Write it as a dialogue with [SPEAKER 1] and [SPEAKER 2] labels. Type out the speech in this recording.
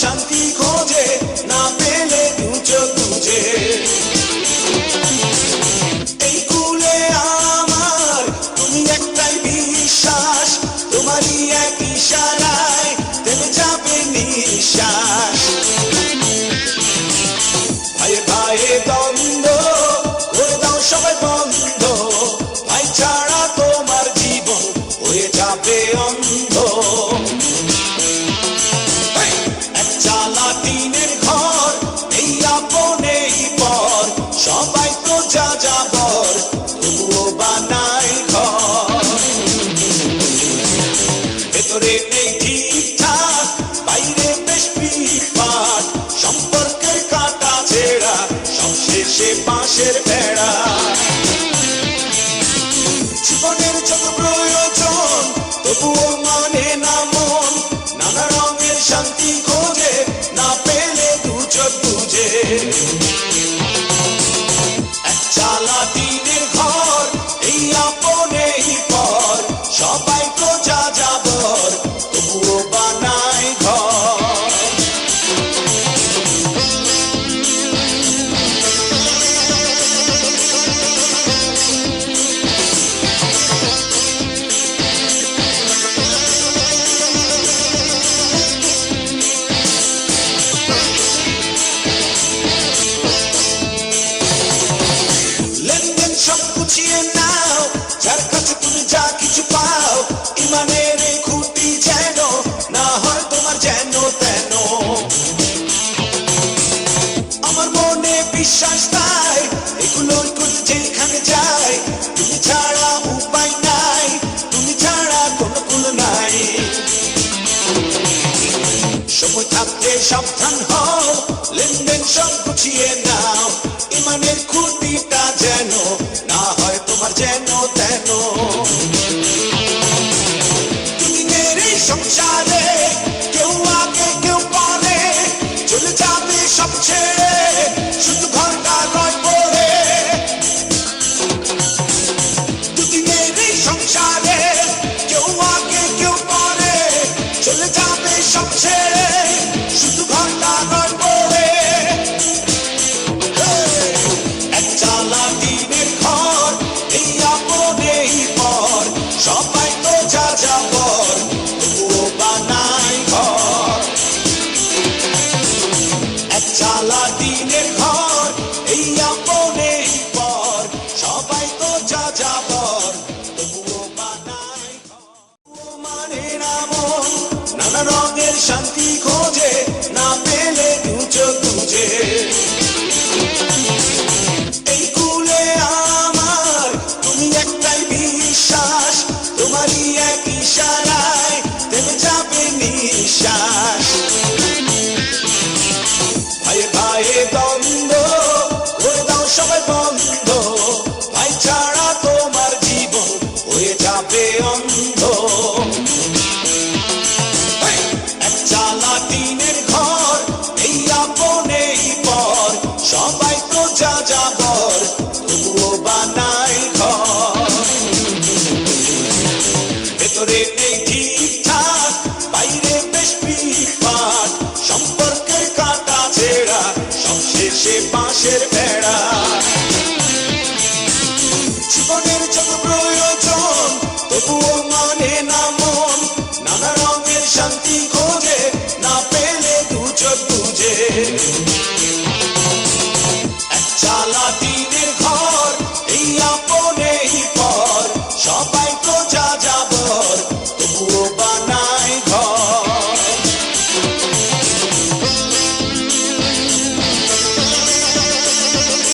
[SPEAKER 1] শান্তি যা যাবর তবুও বানাই ঘর। ভেতরে বাইরে বেশ পাট সম্পর্কের কাটা ছেড়া, সবশেষে বাঁশের বেড়া জীবনের যত প্রয়োজন, তবুও মানে না মন। নানা রঙের শান্তি খোঁজে, না পেলে দু চোখ পৌঁছা যাবে আসতে সাবধান হও, লেনদেন সব গুছিয়ে নাও, ইমানের খুঁটিটা যেন না হয় তোমার যেন তেন। সংসারে কেউ আগে কেউ চলে যাবে সবচেয়ে নানা রঙের শান্তি খোঁজে, না পেলে দুচো খুঁজে এই কুলে আমার তুমি একটাই বিশ্বাস, তোমারই এক ইশারায় তেলে যাবে নিঃশ্বাস। বাইরে বেশ পিটপাট সম্পর্কের কাটা ছেড়া সবশেষে বাঁশের বেড়া। জীবনের যত প্রয়োজন, তবুও মানে না মন।